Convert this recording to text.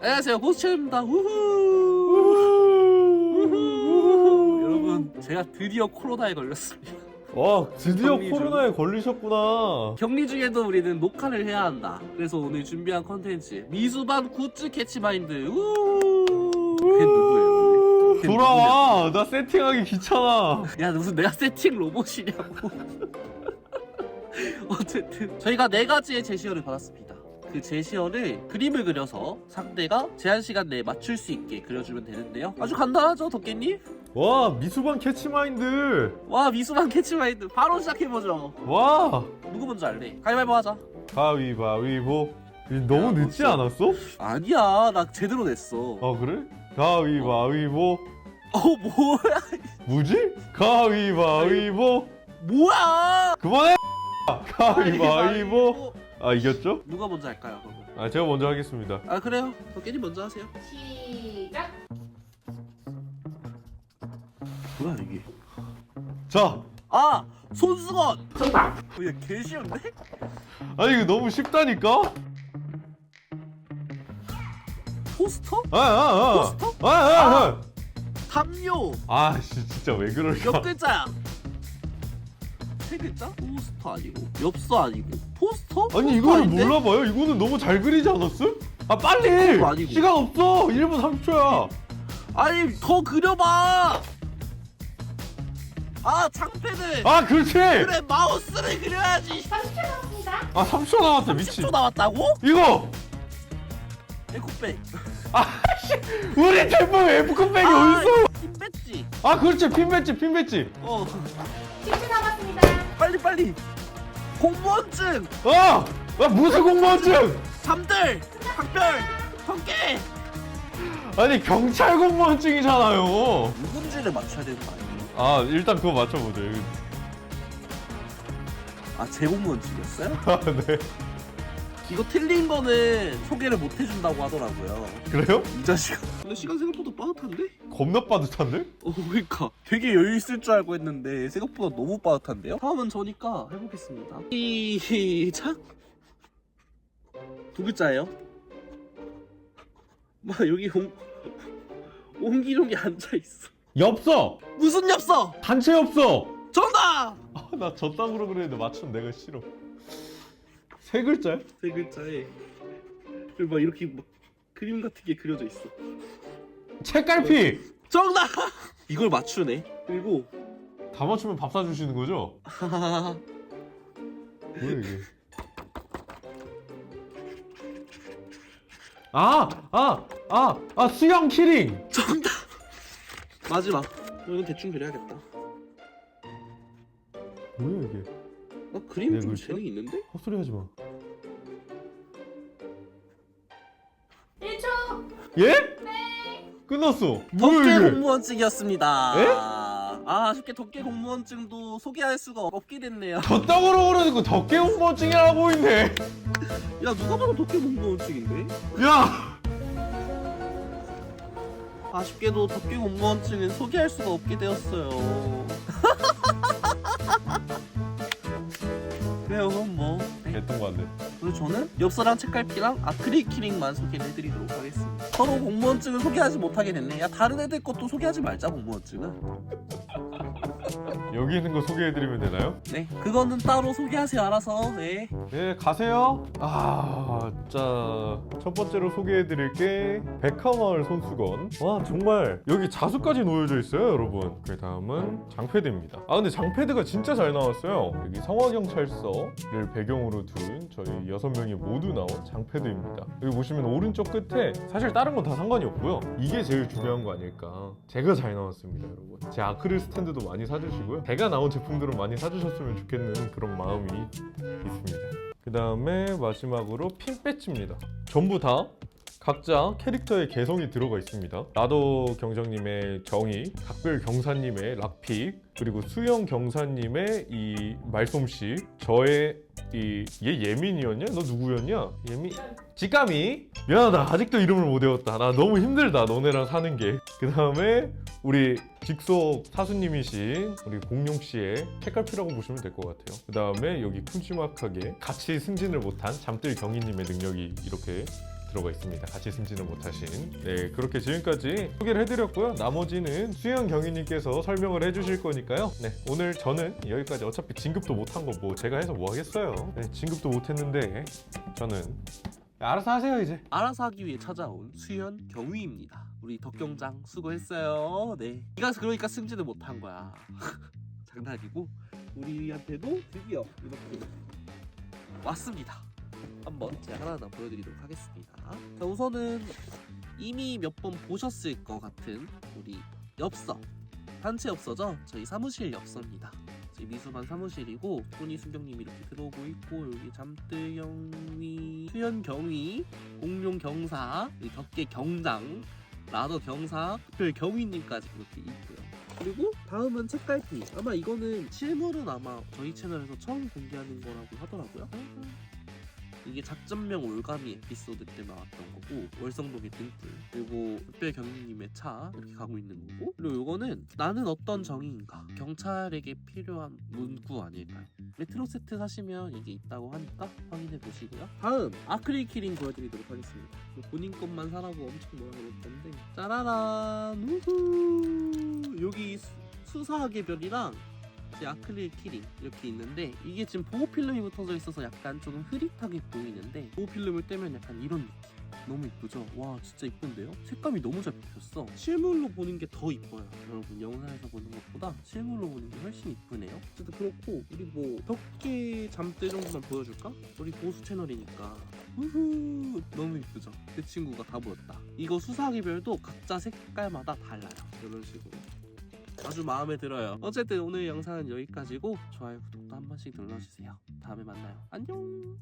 안녕하세요 고스체입니다. 우후! 여러분 제가 드디어 코로나에 걸렸습니다. 와 드디어 격리 중. 코로나에 걸리셨구나. 격리 중에도 우리는 녹화를 해야 한다. 그래서 오늘 준비한 컨텐츠 미수반 굿즈 캐치마인드. 우 그게 누구예요 근데? 그게 돌아와. 나 세팅하기 귀찮아. 야 무슨 내가 세팅 로봇이냐고. 어쨌든 저희가 네 가지의 제시어를 받았습니다 그 제시어를 그림을 그려서 상대가 제한 시간 내에 맞출 수 있게 그려주면 되는데요. 아주 간단하죠 덕계님? 와 미수반 캐치마인드 와 미수만 캐치마인드. 바로 시작해보죠. 와. 누구 먼저 할래? 가위바위보 하자. 가위바위보. 너무 야, 늦지 벌써- 않았어? 아니야 나 제대로 냈어. 아 그래? 가위바위보. 어 뭐야? 뭐지? 가위바위보. 뭐야? 그만해! 가위바위보 아 이겼죠? 누가 먼저 할까요 그러면? 아 제가 먼저 하겠습니다 아 그래요 덕계님 먼저 하세요 시작. 뭐야 이게 자 아 손수건 정답 야 개 쉬운데? 아니 이거 너무 쉽다니까? 포스터? 아아아 포스터? 아아 아 담요 아 씨 진짜 왜몇 그럴까 글자야? 세 글자? 포스터 아니고 엽서 아니고 포스터? 아니 포스터 이거를 아닌데? 몰라봐요? 이거는 너무 잘 그리지 않았음? 아 빨리! 그거 아니고. 시간 없어! 1분 30초야 아니 더 그려봐 아 장패는 아 그렇지! 그래 마우스를 그려야지 30초 남았습니다. 아 30초 남았어 미친 10초 남았다고? 이거! 에코백 우리 제품 F컵백이 어딨어! 힘 뺐지? 아 그렇지 핀 배지 핀 배지 어 10초 남았습니다. 빨리 빨리 공무원증 아! 아 무슨 공무원증! 잠들 각별 경계 아니 경찰 공무원증이잖아요 누군지를 맞춰야 되는 거 아니에요? 아 일단 그거 맞춰보죠 아 제공무원증이었어요? 아 네 이거 틀린 거는 소개를 못 해준다고 하더라고요 그래요? 이 자식아 근데 시간 생각보다 빠듯한데? 겁나 빠듯한데? 어 그러니까 되게 여유 있을 줄 알고 했는데 생각보다 너무 빠듯한데요? 다음은 저니까 해보겠습니다 시작 두 글자예요 막 여기 옹 옹기종이 앉아 있어 엽서! 무슨 엽서 단체 엽서! 정답 아, 나 저땅으로 그랬는데 맞춘 내가 싫어 세 글자야? 세 글자에 그리고 막 이렇게 막 그림 같은 게 그려져 있어 책갈피! 정답 이걸 맞추네 그리고 다 맞추면 밥 사주시는 거죠? 뭐야 이게 아! 아! 아! 아 수영 키링! 정답 마지막 이건 대충 그려야겠다 뭐야 이게 나 그림 네좀 글자? 재능 있는데? 헛소리 하지 마 예? 끝났어 뭐야 덕계 이게 공무원증이었습니다 에? 아 아쉽게 덕계 공무원증도 소개할 수가 없게 됐네요 저 땅으로 그러니까 덕계 공무원증이라고 있네 야 누가 봐도 덕계 공무원증인데? 야! 아쉽게도 덕계 공무원증은 소개할 수가 없게 되었어요 그래요 그럼 뭐 네. 개똥 같네 그래서 저는 엽서랑 책갈피랑 아크릴 키링만 소개를 해드리도록 하겠습니다. 서로 공무원증을 소개하지 못하게 됐네. 야 다른 애들 것도 소개하지 말자 공무원증은. 여기 있는 거 소개해드리면 되나요? 네, 그거는 따로 소개하세요. 알아서. 네. 네 가세요 아 진짜 첫 번째로 소개해드릴 게 백화마을 손수건 와 정말 여기 자수까지 놓여져 있어요 여러분 그 다음은 장패드입니다 아 근데 장패드가 진짜 잘 나왔어요 여기 성화경찰서를 배경으로 둔 저희 여섯 명이 모두 나온 장패드입니다 여기 보시면 오른쪽 끝에 사실 다른 건 다 상관이 없고요 이게 제일 중요한 거 아닐까 제가 잘 나왔습니다 여러분 제 아크릴 스탠드도 많이 사 주시고요 제가 나온 제품들은 많이 사주셨으면 좋겠는 그런 마음이 있습니다. 그 다음에 마지막으로 핀 배지입니다. 전부 다 각자 캐릭터의 개성이 들어가 있습니다. 나도 경정님의 정의, 각별 경사님의 락픽, 그리고 수영 경사님의 이 말솜씨, 저의 이 얘 예민이었냐? 너 누구였냐? 예민 지까미 미안하다 아직도 이름을 못 외웠다 나 너무 힘들다 너네랑 사는 게그 다음에 우리 직속 사수님이신 우리 공룡 씨의 책갈피라고 보시면 될 것 같아요. 그 다음에 여기 큼지막하게 같이 승진을 못한 잠들 경희님의 능력이 이렇게 들어가 있습니다. 같이 숨지는 못하신. 네, 그렇게 지금까지 소개를 해드렸고요. 나머지는 수영 경위님께서 설명을 해주실 거니까요. 네, 오늘 저는 여기까지 어차피 진급도 못한 거 뭐 제가 해서 뭐 하겠어요. 네, 진급도 못했는데 저는 알아서 하세요 이제. 알아서 하기 위해 찾아온 수현 경위입니다. 우리 덕경장 수고했어요. 네. 네가 그러니까 승진을 못한 거야. 장난이고 우리한테도 드디어 이렇게 왔습니다. 한번 제가 하나하나 보여드리도록 하겠습니다. 자, 우선은 이미 몇 번 보셨을 것 같은 우리 엽서 단체 엽서죠? 저희 사무실 엽서입니다. 저희 미수반 사무실이고 손이 순경님 이렇게 들어오고 있고 여기 잠들경위 수현경위 공룡 경사, 이 덕계 경장, 라더 경사, 특별 경위님까지 이렇게 있고요. 그리고 다음은 책갈피. 아마 이거는 실물은 아마 저희 채널에서 처음 공개하는 거라고 하더라고요. 이게 작전명 올가미 에피소드 때 나왔던 거고 월성동의 등불 그리고 특별 경위님의 차 이렇게 가고 있는 거고 그리고 요거는 나는 어떤 정의인가 경찰에게 필요한 문구 아닐까요? 레트로 세트 사시면 이게 있다고 하니까 확인해 보시고요. 다음 아크릴 키링 보여드리도록 하겠습니다. 뭐 본인 것만 사라고 엄청 뭐라 그럴 건데 짜라란 우후 여기 수- 수사하게 별이랑 이 아크릴 키링 이렇게 있는데 이게 지금 보호 필름이 붙어져 있어서 약간 조금 흐릿하게 보이는데 보호 필름을 떼면 약간 이런 느낌. 너무 이쁘죠? 와 진짜 이쁜데요? 색감이 너무 잘 뽑혔어 실물로 보는 게 더 이뻐요 여러분 영상에서 보는 것보다 실물로 보는 게 훨씬 이쁘네요 어쨌든 그렇고 우리 뭐 덕계 잠들 정도만 보여줄까? 우리 보수 채널이니까 우후 너무 이쁘죠? 그 친구가 다 보였다 이거 수사기별도 각자 색깔마다 달라요 이런 식으로 아주 마음에 들어요. 어쨌든 오늘 영상은 여기까지고 좋아요 구독도 한 번씩 눌러주세요. 다음에 만나요. 안녕